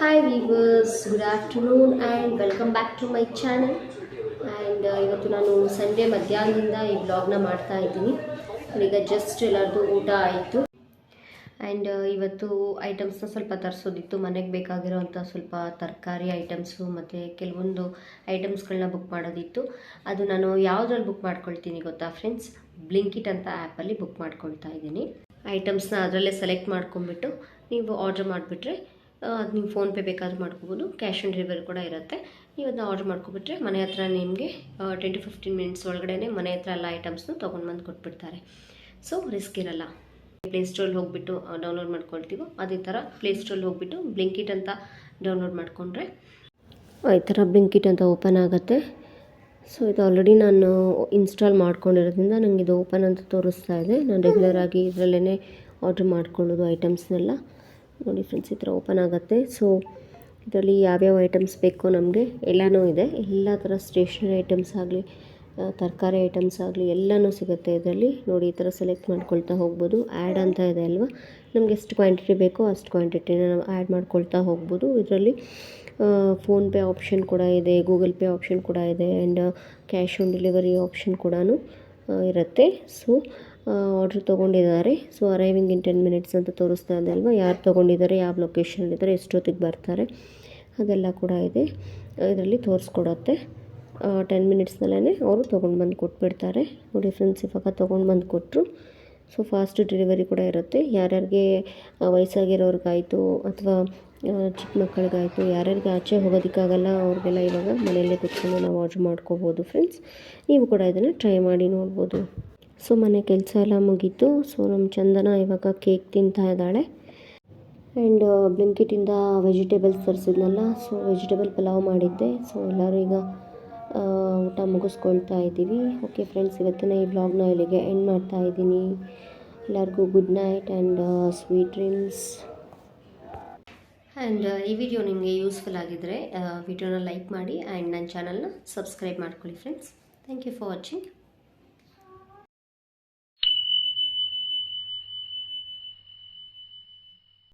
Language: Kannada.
Hi viewers good afternoon and welcome back to my channel and ಇವತ್ತು ನಾನು ಸಂಡೇ ಮಧ್ಯಾಹ್ನದಿಂದ ಈ ಬ್ಲಾಗ್ನ ಮಾಡ್ತಾ ಇದ್ದೀನಿ. ಈಗ ಜಸ್ಟ್ ಎಲ್ಲರದು ಊಟ ಆಯಿತು. ಆ್ಯಂಡ್ ಇವತ್ತು ಐಟಮ್ಸ್ನ ಸ್ವಲ್ಪ ತರಿಸೋದಿತ್ತು. ಮನೆಗೆ ಬೇಕಾಗಿರೋವಂಥ ಸ್ವಲ್ಪ ತರಕಾರಿ ಐಟಮ್ಸು ಮತ್ತು ಕೆಲವೊಂದು ಐಟಮ್ಸ್ಗಳನ್ನ ಬುಕ್ ಮಾಡೋದಿತ್ತು. ಅದು ನಾನು ಯಾವುದ್ರಲ್ಲಿ ಬುಕ್ ಮಾಡ್ಕೊಳ್ತೀನಿ ಗೊತ್ತಾ ಫ್ರೆಂಡ್ಸ್ ಬ್ಲಿಂಕಿಟ್ ಅಂತ ಆ್ಯಪಲ್ಲಿ ಬುಕ್ ಮಾಡ್ಕೊಳ್ತಾ ಇದ್ದೀನಿ. ಐಟಮ್ಸ್ನ ಅದರಲ್ಲೇ ಸೆಲೆಕ್ಟ್ ಮಾಡ್ಕೊಂಬಿಟ್ಟು ನೀವು ಆರ್ಡ್ರ್ ಮಾಡಿಬಿಟ್ರೆ ಅದು ನೀವು ಫೋನ್ಪೇ ಬೇಕಾದ್ರೂ ಮಾಡ್ಕೋಬೋದು, ಕ್ಯಾಶ್ ಆನ್ ಡೆಲಿವರಿ ಕೂಡ ಇರುತ್ತೆ. ನೀವು ಅದನ್ನ ಆರ್ಡ್ರ್ ಮಾಡ್ಕೊಬಿಟ್ರೆ ಮನೆ ಹತ್ರ ನಿಮಗೆ ಟೆನ್ ಟು ಫಿಫ್ಟೀನ್ ಮಿನಿಟ್ಸ್ ಒಳಗಡೆ ಮನೆ ಹತ್ರ ಎಲ್ಲ ಐಟಮ್ಸ್ನು ತೊಗೊಂಡು ಬಂದು ಕೊಟ್ಬಿಡ್ತಾರೆ. ಸೊ ರಿಸ್ಕ್ ಇರಲ್ಲ. ಪ್ಲೇಸ್ಟೋರಲ್ಲಿ ಹೋಗ್ಬಿಟ್ಟು ಡೌನ್ಲೋಡ್ ಮಾಡ್ಕೊಳ್ತೀವೋ, ಅದೇ ಥರ ಪ್ಲೇಸ್ಟೋರಲ್ಲಿ ಹೋಗ್ಬಿಟ್ಟು ಬ್ಲಿಂಕಿಟ್ ಅಂತ ಡೌನ್ಲೋಡ್ ಮಾಡಿಕೊಂಡ್ರೆ ಈ ಥರ ಬ್ಲಿಂಕಿಟ್ ಅಂತ ಓಪನ್ ಆಗುತ್ತೆ. ಸೊ ಇದು ಆಲ್ರೆಡಿ ನಾನು ಇನ್ಸ್ಟಾಲ್ ಮಾಡ್ಕೊಂಡಿರೋದ್ರಿಂದ ನನಗೆ ಇದು ಓಪನ್ ಅಂತ ತೋರಿಸ್ತಾ ಇದೆ. ನಾನು ರೆಗ್ಯುಲರ್ ಆಗಿ ಇದರಲ್ಲೇ ಆರ್ಡ್ರ್ ಮಾಡ್ಕೊಳ್ಳೋದು ಐಟಮ್ಸ್ನೆಲ್ಲ ನೋಡಿ ಫ್ರೆಂಡ್ಸ್, ಈ ಥರ ಓಪನ್ ಆಗುತ್ತೆ. ಸೊ ಇದರಲ್ಲಿ ಯಾವ್ಯಾವ ಐಟಮ್ಸ್ ಬೇಕೋ ನಮಗೆ ಎಲ್ಲನೂ ಇದೆ. ಎಲ್ಲ ಥರ ಸ್ಟೇಷ್ನರಿ ಐಟಮ್ಸ್ ಆಗಲಿ ತರಕಾರಿ ಐಟಮ್ಸ್ ಆಗಲಿ ಎಲ್ಲನೂ ಸಿಗುತ್ತೆ ಇದರಲ್ಲಿ. ನೋಡಿ, ಈ ಥರ ಸೆಲೆಕ್ಟ್ ಮಾಡ್ಕೊಳ್ತಾ ಹೋಗ್ಬೋದು. ಆ್ಯಡ್ ಅಂತ ಇದೆ ಅಲ್ವಾ? ನಮ್ಗೆ ಎಷ್ಟು ಕ್ವಾಂಟಿಟಿ ಬೇಕೋ ಅಷ್ಟು ಕ್ವಾಂಟಿಟಿನ ನಾವು ಆ್ಯಡ್ ಮಾಡ್ಕೊಳ್ತಾ ಹೋಗ್ಬೋದು. ಇದರಲ್ಲಿ ಫೋನ್ಪೇ ಆಪ್ಷನ್ ಕೂಡ ಇದೆ ಗೂಗಲ್ ಪೇ ಆಪ್ಷನ್ ಕೂಡ ಇದೆ and cash on delivery option ಕೂಡ ಇರುತ್ತೆ. So order ತೊಗೊಂಡಿದ್ದಾರೆ. So arriving in ten minutes ಅಂತ ತೋರಿಸ್ತಾ ಇದೆ ಅಲ್ವಾ? ಯಾರು ತೊಗೊಂಡಿದ್ದಾರೆ, ಯಾವ ಲೊಕೇಶನಲ್ಲಿದ್ದಾರೆ ಎಷ್ಟೊತ್ತಿಗೆ ಬರ್ತಾರೆ, ಅದೆಲ್ಲ ಕೂಡ ಇದೆ. ಇದರಲ್ಲಿ ತೋರಿಸ್ಕೊಡತ್ತೆ. ಟೆನ್ ಮಿನಿಟ್ಸ್ನಲ್ಲೇ ಅವರು ತೊಗೊಂಡು ಬಂದು ಕೊಟ್ಬಿಡ್ತಾರೆ. ನೋಡಿ ಫ್ರೆಂಡ್ಸ್ ಇವಾಗ ತೊಗೊಂಡು ಬಂದು ಕೊಟ್ಟರು ಸೊ ಫಾಸ್ಟ್ ಡೆಲಿವರಿ ಕೂಡ ಇರುತ್ತೆ. ಯಾರ್ಯಾರಿಗೆ ವಯಸ್ಸಾಗಿರೋರ್ಗಾಯಿತು, ಅಥವಾ ಚಿಕ್ಕ ಮಕ್ಕಳಿಗಾಯಿತು, ಯಾರ್ಯಾರಿಗೆ ಆಚೆ ಹೋಗೋದಕ್ಕಾಗಲ್ಲ, ಅವ್ರಿಗೆಲ್ಲ ಇವಾಗ ಮನೆಯಲ್ಲೇ ಕುತ್ಕೊಂಡು ನಾವು ಆರ್ಡ್ರ್ ಮಾಡ್ಕೋಬೋದು ಫ್ರೆಂಡ್ಸ್ ನೀವು ಕೂಡ ಇದನ್ನು ಟ್ರೈ ಮಾಡಿ ನೋಡ್ಬೋದು. ಸೊ ಮನೆ ಕೆಲಸ ಎಲ್ಲ ಮುಗೀತು. ಸೊ ನಮ್ಮ ಚಂದನ ಇವಾಗ ಕೇಕ್ ತಿಂತಾ ಇದ್ದಾಳೆ. ಆ್ಯಂಡ್ ಬ್ಲಿಂಕಿಟಿಂದ ವೆಜಿಟೇಬಲ್ಸ್ ತರಿಸಿದ್ನಲ್ಲ ಸೊ ವೆಜಿಟೇಬಲ್ ಪಲಾವ್ ಮಾಡಿದ್ದೆ. ಸೊ ಎಲ್ಲರೂ ಈಗ ಊಟ ಮುಗಿಸ್ಕೊಳ್ತಾ ಇದ್ದೀವಿ. ಓಕೆ ಫ್ರೆಂಡ್ಸ್ ಇವತ್ತಿನ ಈ ಬ್ಲಾಗ್ನ ಇಲ್ಲಿಗೆ ಎಂಡ್ ಮಾಡ್ತಾ ಇದ್ದೀನಿ. ಎಲ್ಲರಿಗೂ good night and sweet dreams and ಈ ವಿಡಿಯೋ ನಿಮಗೆ ಯೂಸ್ಫುಲ್ ಆಗಿದ್ದರೆ ವಿಡಿಯೋನ ಲೈಕ್ ಮಾಡಿ ಆ್ಯಂಡ್ ನನ್ನ ಚಾನಲ್ನ ಸಬ್ಸ್ಕ್ರೈಬ್ ಮಾಡ್ಕೊಳ್ಳಿ friends thank you for watching